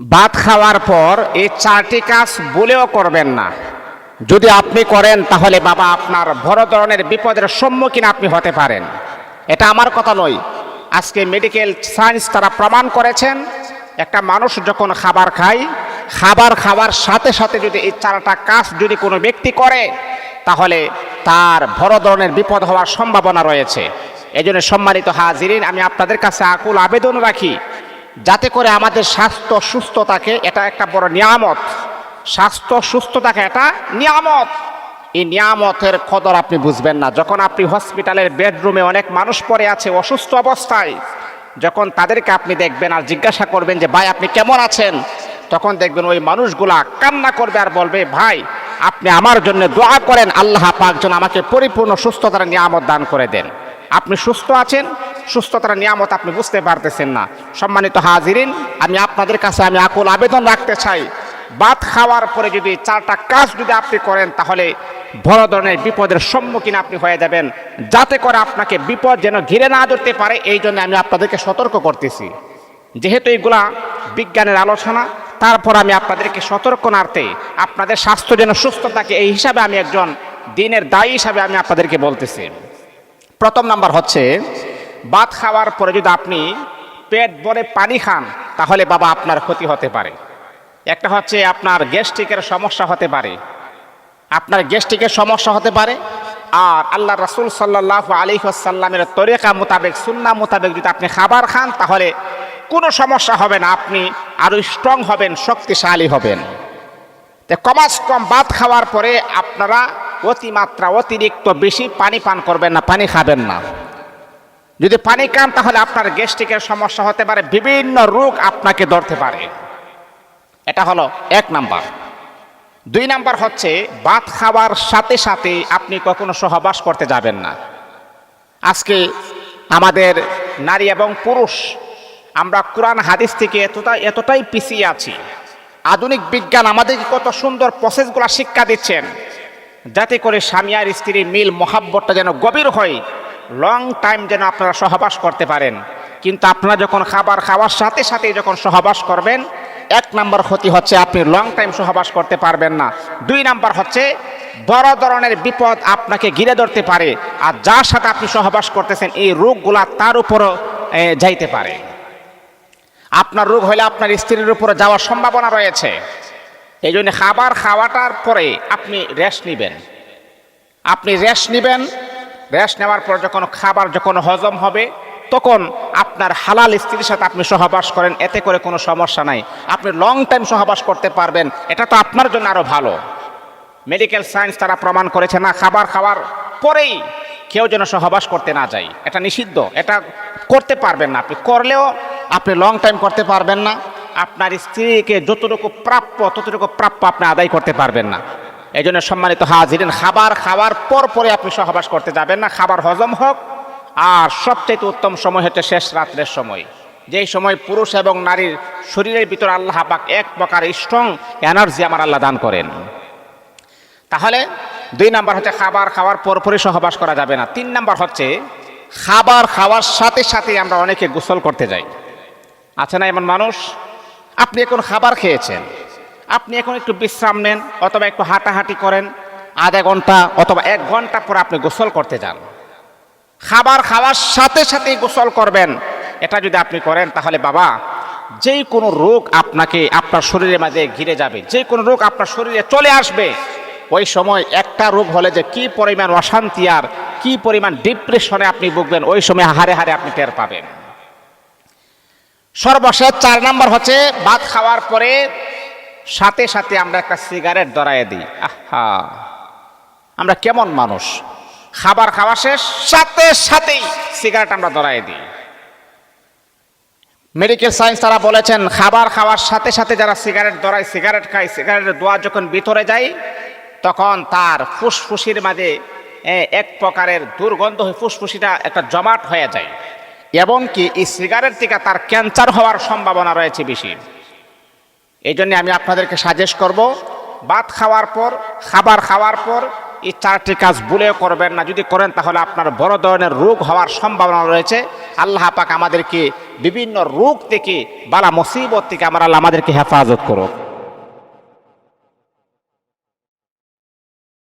ভাত খাওয়ার পর এই চারটি কাজ বলেও করবেন না। যদি আপনি করেন, তাহলে বাবা আপনার বড় ধরনের বিপদের সম্মুখীন আপনি হতে পারেন। এটা আমার কথা নয়। আজকে মেডিকেল সায়েন্স তারা প্রমাণ করেছেন, একটা মানুষ যখন খাবার খায়, খাবার খাওয়ার সাথে সাথে যদি এই চারটা কাজ যদি কোনো ব্যক্তি করে, তাহলে তার বড় ধরনের বিপদ হওয়ার সম্ভাবনা রয়েছে। এই জন্য সম্মানিত হাজিরিন, আমি আপনাদের কাছে আকুল আবেদন রাখি যাতে করে আমাদের স্বাস্থ্য সুস্থ থাকে এটা একটা বড় নিয়ামত। স্বাস্থ্য সুস্থ থাকে এটা নিয়ামত। এই নিয়ামতের কদর আপনি বুঝবেন না। যখন আপনি হসপিটালের বেডরুমে অনেক মানুষ পড়ে আছে অসুস্থ অবস্থায়, যখন তাদেরকে আপনি দেখবেন আর জিজ্ঞাসা করবেন যে, ভাই, আপনি কেমন আছেন? তখন দেখবেন ওই মানুষগুলা কান্না করবে আর বলবে, ভাই, আপনি আমার জন্য দোয়া করেন, আল্লাহ পাক যেন আমাকে পরিপূর্ণ সুস্থতার নিয়ামত দান করে দেন। আপনি সুস্থ আছেন? সুস্থতার নিয়ামত আপনি বুঝতে পারতেছেন না। সম্মানিত হাজিরিন, আমি আপনাদের কাছে আমি আকুল আবেদন রাখতে চাই। ভাত খাওয়ার পরে যদি চারটা কাজ যদি আপনি করেন, তাহলে বড় ধরনের বিপদের সম্মুখীন আপনি হয়ে যাবেন। যাতে করে আপনাকে বিপদ যেন ঘিরে না ধরতে পারে, এই জন্য আমি আপনাদেরকে সতর্ক করতেছি। যেহেতু এইগুলা বিজ্ঞানের আলোচনা, তারপর আমি আপনাদেরকে সতর্ক নাড়তে আপনাদের স্বাস্থ্য যেন সুস্থ থাকে, এই হিসাবে আমি একজন দিনের দায়ী হিসাবে আমি আপনাদেরকে বলতেছি। প্রথম নাম্বার হচ্ছে ভাত খাওয়ার পরে যদি আপনি পেট ভরে পানি খান, তাহলে বাবা আপনার ক্ষতি হতে পারে। একটা হচ্ছে আপনার গ্যাস্ট্রিকের সমস্যা হতে পারে। আপনার গ্যাস্ট্রিকের সমস্যা হতে পারে। আর আল্লাহ রাসুল সাল্লাহ আলী আসাল্লামের তরিকা মোতাবেক সুন্না মোতাবেক যদি আপনি খাবার খান, তাহলে কোনো সমস্যা হবে না। আপনি আরও স্ট্রং হবেন, শক্তিশালী হবেন। তো কমাস কম ভাত খাওয়ার পরে আপনারা অতিমাত্রা অতিরিক্ত বেশি পানি পান করবেন না, পানি খাবেন না। যদি পানি খান, তাহলে আপনার গ্যাস্ট্রিকের সমস্যা হতে পারে, বিভিন্ন রোগ আপনাকে ধরতে পারে। এটা হলো এক নাম্বার। দুই নাম্বার হচ্ছে, ভাত খাওয়ার সাথে সাথে আপনি কখনো সহবাস করতে যাবেন না। আজকে আমাদের নারী এবং পুরুষ, আমরা কোরআন, হাদিস থেকে এতটা, এতটাই পিছিয়ে আছি। আধুনিক বিজ্ঞান আমাদেরকে কত সুন্দর প্রসেসগুলো শিক্ষা দিচ্ছেন। যাতে করে স্বামী আর স্ত্রীর মিল, মহাব্বতটা যেন গভীর হয়। লং টাইম যেন আপনারা সহবাস করতে পারেন। কিন্তু আপনারা যখন খাবার খাওয়ার সাথে সাথে যখন সহবাস করবেন, এক নাম্বার ক্ষতি হচ্ছে আপনি লং টাইম সহবাস করতে পারবেন না। দুই নাম্বার হচ্ছে, বড় ধরনের বিপদ আপনাকে ঘিরে ধরতে পারে। আর যার সাথে আপনি সহবাস করতেছেন, এই রোগগুলা তার উপরও যাইতে পারে। আপনার রোগ হলে আপনার স্ত্রীর উপরে যাওয়ার সম্ভাবনা রয়েছে। এই জন্য খাবার খাওয়াটার পরে আপনি রেস্ট নেবেন। আপনি রেস্ট নেবেন রেস্ট নেওয়ার পর যখন খাবার যখন হজম হবে, তখন আপনার হালাল স্ত্রীর সাথে আপনি সহবাস করেন, এতে করে কোনো সমস্যা নাই। আপনি লং টাইম সহবাস করতে পারবেন, এটা তো আপনার জন্য আরও ভালো। মেডিকেল সায়েন্স তারা প্রমাণ করেছে, না, খাবার খাওয়ার পরেই কেউ যেন সহবাস করতে না যায়। এটা নিষিদ্ধ, এটা করতে পারবেন না আপনি। করলেও আপনি লং টাইম করতে পারবেন না, আপনার স্ত্রীকে যতটুকু প্রাপ্য, ততটুকু প্রাপ্য আপনি আদায় করতে পারবেন না। এই জন্য সম্মানিত হাজিরেন, খাবার খাওয়ার পর পরে আপনি সহবাস করতে যাবেন না, খাবার হজম হোক। আর সবচেয়ে উত্তম সময় হচ্ছে শেষ রাত্রের সময়। যেই সময় পুরুষ এবং নারীর শরীরের ভিতর আল্লাহ পাক এক প্রকার স্ট্রং এনার্জি আমার আল্লাহ দান করেন। তাহলে দুই নাম্বার হচ্ছে খাবার খাওয়ার পরপরই সহবাস করা যাবে না। তিন নাম্বার হচ্ছে খাবার খাওয়ার সাথে সাথে আমরা অনেকে গোসল করতে যাই। আছে না এমন মানুষ? আপনি এখন খাবার খেয়েছেন। আপনি এখন একটু বিশ্রাম নেন, অথবা একটু হাঁটাহাঁটি করেন, আধা ঘণ্টা অথবা এক ঘণ্টা পর আপনি গোসল করতে যান। খাবার খাওয়ার সাথে সাথেই গোসল করবেন। এটা যদি আপনি করেন, তাহলে বাবা যেই কোনো রোগ আপনাকে আপনার শরীরের মাঝে ঘিরে যাবে যে কোনো রোগ আপনার শরীরে চলে আসবে, ওই সময় একটা রোগ হলে যে কি পরিমাণ অশান্তি আর কি পরিমাণ ডিপ্রেশনে আপনি ভুগবেন, ওই সময় হারে হারে আপনি টের পাবেন। সর্বশেষ চার নাম্বার হচ্ছে, ভাত খাওয়ার পরে সাথে সাথে আমরা একটা সিগারেট ধরায় দিই। আহা। আমরা কেমন মানুষ? খাবার খাওয়া শেষ, সাথে সাথেই সিগারেট আমরা ধরায় দিই। মেডিকেল সায়েন্স তারা বলেছেন, খাবার খাওয়ার সাথে সাথে যারা সিগারেট ধরায়, সিগারেট খায়, সিগারেটের দোয়া যখন ভিতরে যায়, তখন তার ফুসফুসির মাঝে এক প্রকারের দুর্গন্ধ হয়ে ফুসফুসিটা একটা জমাট হয়ে যায়। এবং কি, এই সিগারেট থেকে তার ক্যান্সার হওয়ার সম্ভাবনা রয়েছে বেশি। এই জন্য আমি আপনাদেরকে সাজেস্ট করব, ভাত খাওয়ার পর, খাবার খাওয়ার পর এই চারটি কাজ ভুলেও করবেন না। যদি করেন তাহলে আপনার বড় ধরনের রোগ হওয়ার সম্ভাবনা রয়েছে। আল্লাহ পাক আমাদেরকে বিভিন্ন রোগ থেকে, বালা মুসিবত থেকে আমার আল্লাহ আমাদেরকে হেফাজত করুক।